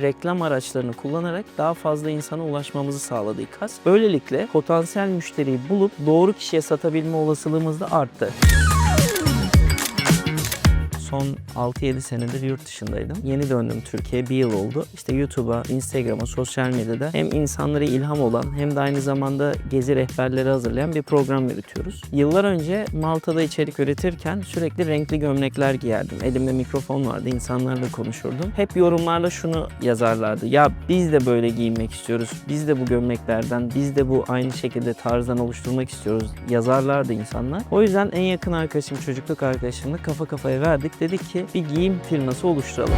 reklam araçlarını kullanarak daha fazla insana ulaşmamızı sağladı İKAS. Böylelikle potansiyel müşteriyi bulup doğru kişiye satabilme olasılığımız da arttı. Son 6-7 senedir yurt dışındaydım. Yeni döndüm Türkiye'ye bir yıl oldu. İşte YouTube'a, Instagram'a, sosyal medyada hem insanlara ilham olan hem de aynı zamanda gezi rehberleri hazırlayan bir program yürütüyoruz. Yıllar önce Malta'da içerik üretirken sürekli renkli gömlekler giyerdim. Elimde mikrofon vardı, insanlarla konuşurdum. Hep yorumlarla şunu yazarlardı. Ya biz de böyle giyinmek istiyoruz. Biz de bu gömleklerden, biz de bu aynı şekilde tarzdan oluşturmak istiyoruz. Yazarlardı insanlar. O yüzden en yakın arkadaşım, çocukluk arkadaşımla kafa kafaya verdik. Dedik ki bir giyim firması oluşturalım.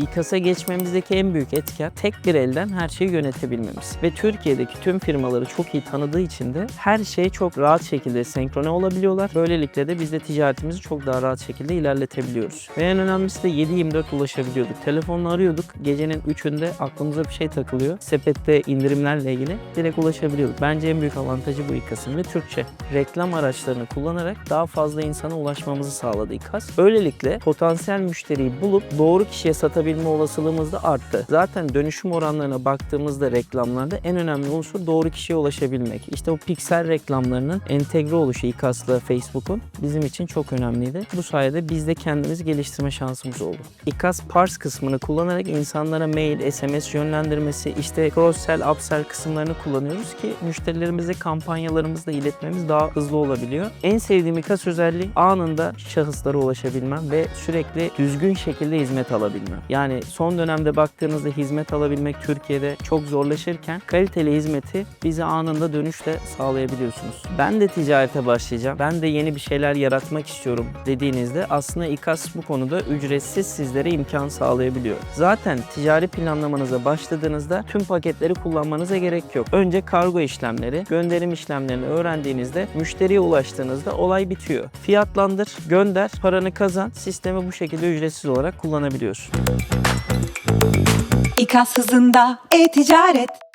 İKAS'a geçmemizdeki en büyük etken tek bir elden her şeyi yönetebilmemiz. Ve Türkiye'deki tüm firmaları çok iyi tanıdığı için de her şey çok rahat şekilde senkrone olabiliyorlar. Böylelikle de biz de ticaretimizi çok daha rahat şekilde ilerletebiliyoruz. Ve en önemlisi de 7-24 ulaşabiliyorduk. Telefonla arıyorduk. Gecenin 3'ünde aklımıza bir şey takılıyor. Sepette indirimlerle ilgili direkt ulaşabiliyorduk. Bence en büyük avantajı bu İKAS'ın ve Türkçe. Reklam araçlarını kullanarak daha fazla insana ulaşmamızı sağladı İKAS. Böylelikle potansiyel müşteriyi bulup doğru kişiye satabilme olasılığımız da arttı. Zaten dönüşüm oranlarına baktığımızda reklamlarda en önemli unsur doğru kişiye ulaşabilmek. İşte o piksel reklamlarının entegre oluşu İKAS'la Facebook'un bizim için çok önemliydi. Bu sayede biz de kendimizi geliştirme şansımız oldu. İKAS Pars kısmını kullanarak insanlara mail, SMS yönlendirmesi, işte cross-sell, upsell kısımlarını kullanıyoruz ki müşterilerimize kampanyalarımızla iletmemiz daha hızlı olabiliyor. En sevdiğim İKAS özelliği anında şahıslara ulaşabilmem ve sürekli düzgün şekilde hizmet alabilmem. Yani son dönemde baktığınızda hizmet alabilmek Türkiye'de çok zorlaşırken kaliteli hizmeti bize anında dönüşle sağlayabiliyorsunuz. Ben de ticarete başlayacağım. Ben de yeni bir şeyler yaratmak istiyorum dediğinizde aslında İKAS bu konuda ücretsiz sizlere imkan sağlayabiliyor. Zaten ticari planlamanıza başladığınızda tüm paketleri kullanmanıza gerek yok. Önce kargo işlemleri, gönderim işlemlerini öğrendiğinizde müşteriye ulaştığınızda olay bitiyor. Fiyatlandır, gönder, paranı kazan. Sistemi bu şekilde ücretsiz olarak kullanabiliyorsun. İKAS hızında e-ticaret.